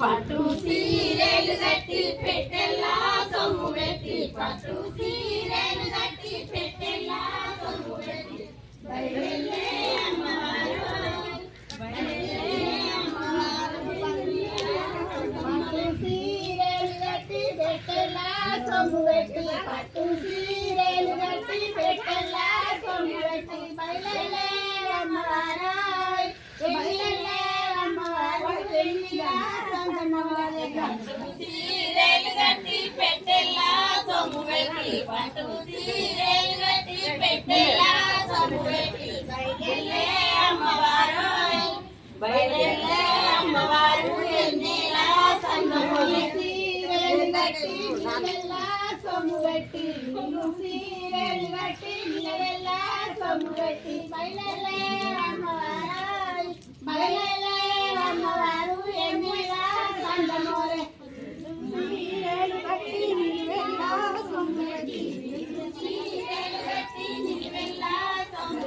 పట్టు సీరేలు కట్టి పెట్టెల్లా సొమ్ము పెట్టి పట్టు సొమ్ము పెట్టి పట్టు సీరెలు కట్టి పెట్టెలా సొమ్ము పెట్టి బయలే అమ్మవారు బయలే అమ్మవారు ఎన్నిగా సందనోలనే పట్టు కట్టి పెట్టెలా సొమ్ము పెట్టి పట్టు సీరెలు కట్టి పెట్టెలా సొమ్ము పెట్టి బయలే అమ్మవారు బయలే అమ్మవారు ఎన్నిలా సందనోలనే సీరెలు కట్టి నిలవెల్లా సొమ్ము పెట్టి నిన్ను సీరెలు కట్టి నిలవెల్లా సొమ్ము పెట్టి బయలే అమ్మవారు బయలే అమ్మవారు ఎన్నిలా సందనోలే సీరెలు కట్టి నిలవెల్లా సొమ్ము పెట్టి నిన్ను సీరెలు కట్టి నిలవెల్లా సొమ్ము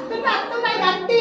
అత్తుకు అత్తుపై కత్తి